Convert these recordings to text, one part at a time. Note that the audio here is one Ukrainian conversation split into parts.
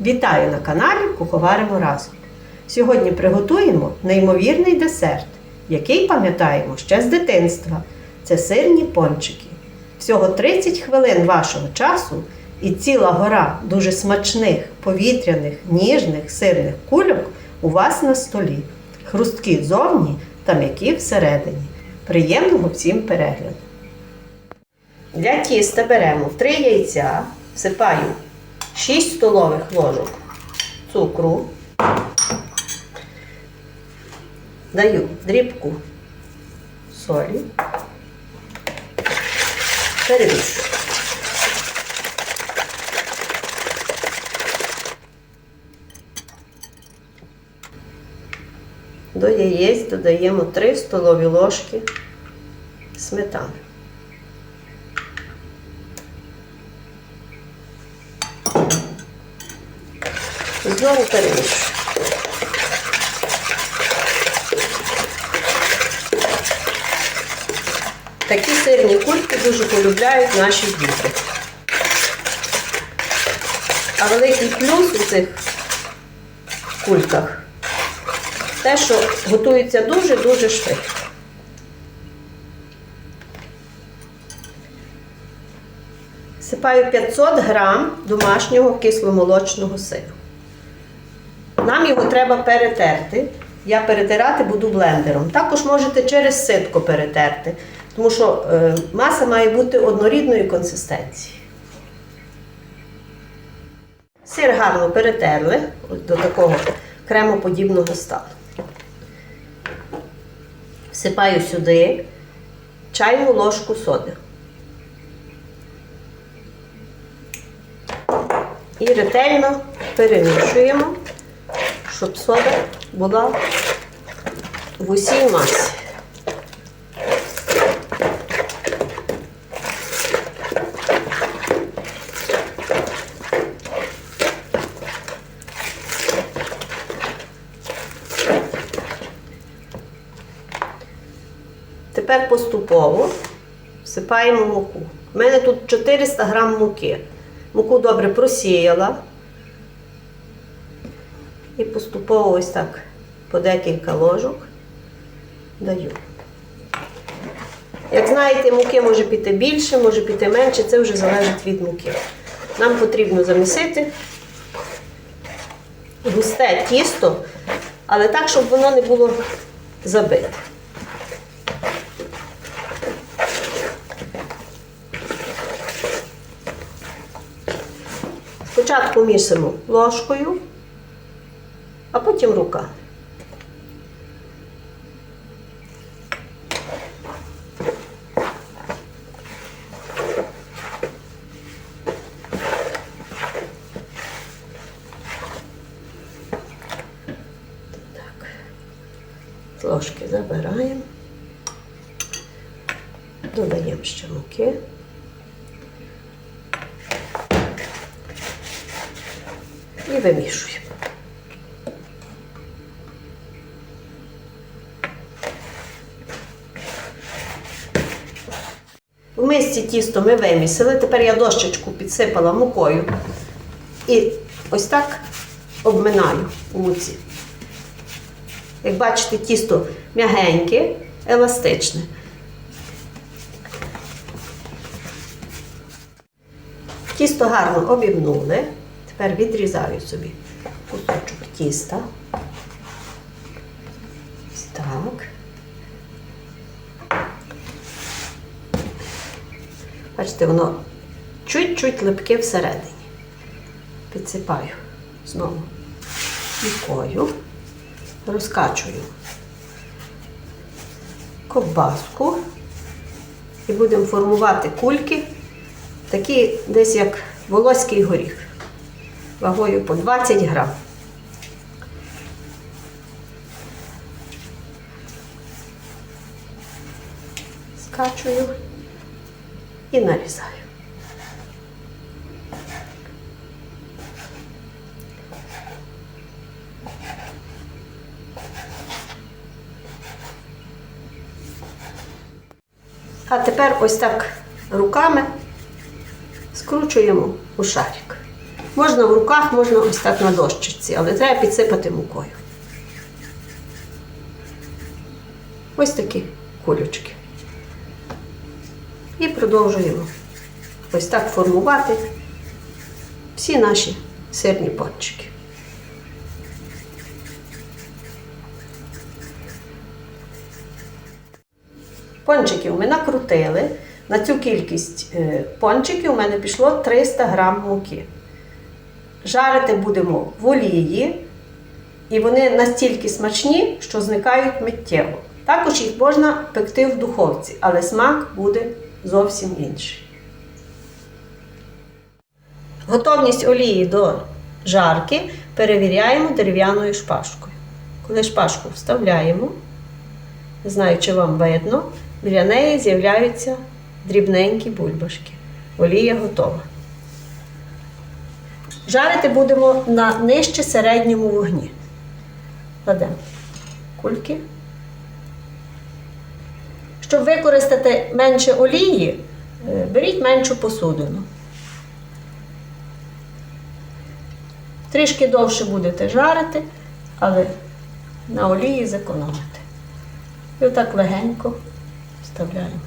Вітаю на каналі Куховаримо разом. Сьогодні приготуємо неймовірний десерт, який пам'ятаємо ще з дитинства. Це сирні пончики. Всього 30 хвилин вашого часу і ціла гора дуже смачних, повітряних, ніжних сирних кульок у вас на столі. Хрусткі зовні та м'які всередині. Приємного всім перегляду! Для тіста беремо 3 яйця, всипаю 6 столових ложок цукру, даю дрібку солі, перемішую. До яєць додаємо 3 столові ложки сметани. Знову перемішую. Такі сирні кульки дуже полюбляють наші діти. А великий плюс у цих кульках те, що готується дуже-дуже швидко. Сипаю 500 грам домашнього кисломолочного сиру. Нам його треба перетерти. Я перетирати буду блендером. Також можете через ситко перетерти, тому що е, маса має бути однорідної консистенції. Сир гарно перетерли до такого кремоподібного стану. Всипаю сюди чайну ложку соди. І ретельно перемішуємо, щоб сода була в усій масі. Тепер поступово всипаємо муку. У мене тут 400 грам муки. Муку добре просіяла. І поступово ось так по декілька ложок даю. Як знаєте, муки може піти більше, може піти менше, це вже залежить від муки. Нам потрібно замісити густе тісто, але так, щоб воно не було забите. Спочатку місимо ложкою, а потім. Так. Ложки забираємо, додаємо ще муки. і вимішуємо. Мисці тісто ми вимісили, тепер я дощечку підсипала мукою і ось так обминаю у муці. Як бачите, тісто м'ягеньке, еластичне. Тісто гарно обібнули. Тепер відрізаю собі кусочок тіста. Бачите, воно чуть-чуть липке всередині. Підсипаю знову мукою, розкачую ковбаску і будемо формувати кульки, такі десь як волоський горіх вагою по 20 грам. Скачую і нарізаю. А тепер ось так руками скручуємо у шарик. Можна в руках, можна ось так на дощечці, але треба підсипати мукою. Ось такі кулючки. І продовжуємо ось так формувати всі наші сирні пончики. Пончиків ми накрутили. На цю кількість е, пончиків у мене пішло 300 грам муки. Жарити будемо в олії, і вони настільки смачні, що зникають миттєво. Також їх можна пекти в духовці, але смак буде зовсім інший. Готовність олії до жарки перевіряємо дерев'яною шпажкою. Коли шпажку вставляємо, не знаю, чи вам видно, біля неї з'являються дрібненькі бульбашки. Олія готова. Жарити будемо на нижче середньому вогні. Кладемо кульки. Щоб використати менше олії, е, беріть меншу посудину. Трішки довше будете жарити, але на олії зекономите. І отак легенько вставляємо.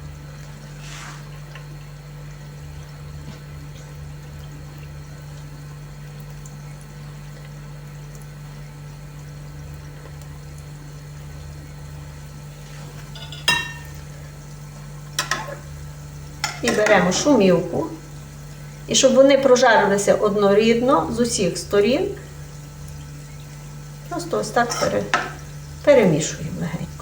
І беремо шумівку. І щоб вони прожарилися однорідно з усіх сторін, просто ось так перемішуємо легенько.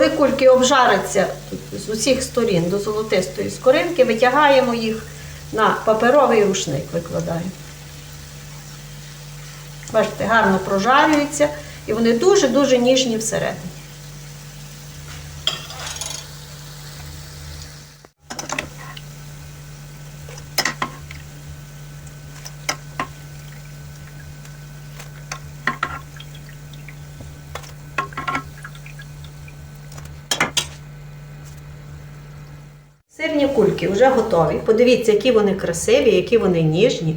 Коли кульки обжаряться з усіх сторін до золотистої скоринки, витягаємо їх на паперовий рушник, викладаємо. Бачите, гарно прожарюються і вони дуже-дуже ніжні всередині. Сирні кульки вже готові. Подивіться, які вони красиві, які вони ніжні.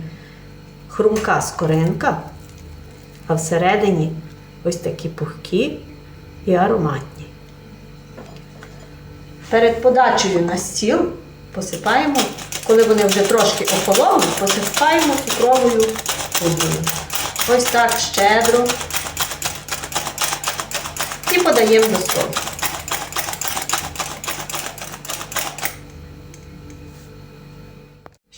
Хрумка скоринка, а всередині ось такі пухкі і ароматні. Перед подачею на стіл посипаємо, коли вони вже трошки охолонуть, посипаємо цукровою пудрою. Ось так щедро. І подаємо до столу.